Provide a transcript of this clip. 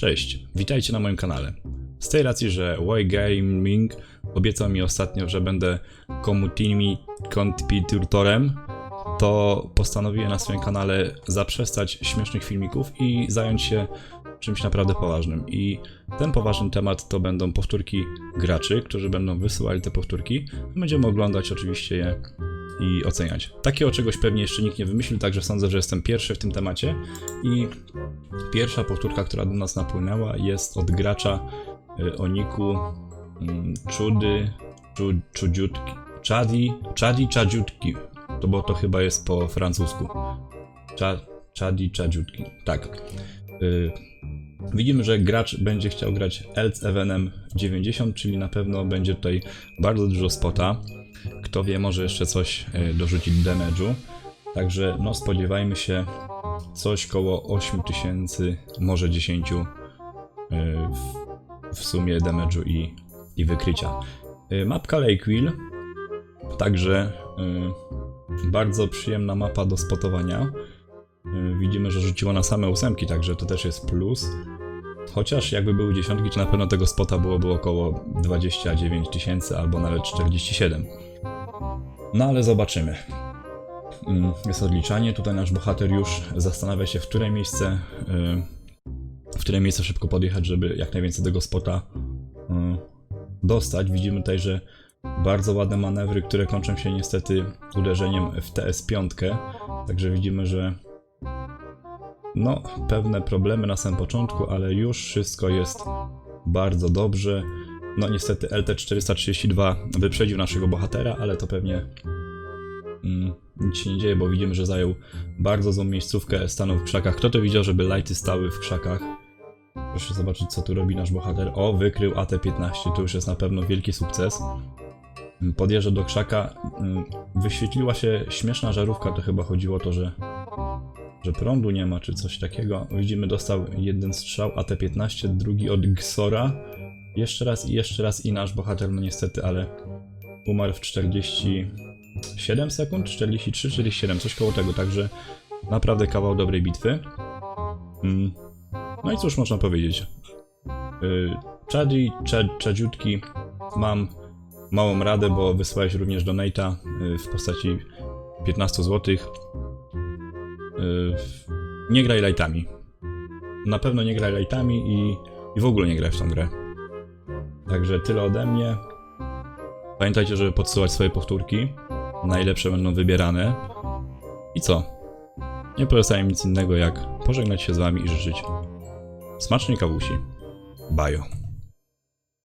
Cześć, witajcie na moim kanale. Z tej racji, że Gaming obiecał mi ostatnio, że będę community contributorem, to postanowiłem na swoim kanale zaprzestać śmiesznych filmików i zająć się czymś naprawdę poważnym. I ten poważny temat to będą powtórki graczy, którzy będą wysyłali te powtórki. Będziemy oglądać oczywiście je i oceniać. Takiego czegoś pewnie jeszcze nikt nie wymyślił, także sądzę, że jestem pierwszy w tym temacie. I pierwsza powtórka, która do nas napłynęła, jest od gracza y, o niku mm, Czudy, Czu, Czudziutki, Czadi, Czadi Czadziutki. To bo to chyba jest po francusku. Cza, Czadi Czadziutki, tak. Y, Widzimy, że gracz będzie chciał grać Elc Evenem 90, czyli na pewno będzie tutaj bardzo dużo spota. Kto wie, może jeszcze coś y, dorzucić damage'u. Także no spodziewajmy się coś koło 8000, może 10 y, w, w sumie damage'u i, i wykrycia. Y, Mapka Lakeville, także bardzo przyjemna mapa do spotowania. Widzimy, że rzuciło na same ósemki, także to też jest plus. Chociaż jakby były dziesiątki, to na pewno tego spota byłoby około 29 tysięcy albo nawet 47. No ale zobaczymy. Mm, Jest odliczanie. Tutaj nasz bohater już zastanawia się, w które miejsce, y, w które miejsce szybko podjechać, żeby jak najwięcej tego spota y, dostać. Widzimy tutaj, że bardzo ładne manewry, które kończą się niestety uderzeniem w TS5. Także widzimy, że no, pewne problemy na samym początku, ale już wszystko jest bardzo dobrze. No niestety LT432 wyprzedził naszego bohatera, ale to pewnie mm, nic się nie dzieje, bo widzimy, że zajął bardzo złą miejscówkę, stanął w krzakach. Kto to widział, żeby lighty stały w krzakach? Proszę zobaczyć, co tu robi nasz bohater. O, wykrył AT-15, to już jest na pewno wielki sukces. Podjeżdża do krzaka, mm, wyświetliła się śmieszna żarówka, to chyba chodziło o to, że, że prądu nie ma, czy coś takiego. Widzimy, dostał jeden strzał AT-15, drugi od Gsora. Jeszcze raz i jeszcze raz i nasz bohater, no niestety, ale umarł w 47 sekund, 43, 47, coś koło tego, także naprawdę kawał dobrej bitwy. Mm. No i cóż można powiedzieć. Chadi, Chad, Chadziutki, mam małą radę, bo wysłałeś również donate'a yy, w postaci 15 zł. Yy, nie graj lightami. Na pewno nie graj lightami i, i w ogóle nie graj w tą grę. Także tyle ode mnie. Pamiętajcie, żeby podsyłać swoje powtórki. Najlepsze będą wybierane. I co? Nie pozostaje nic innego jak pożegnać się z wami i życzyć smacznej kawusi. Bajo.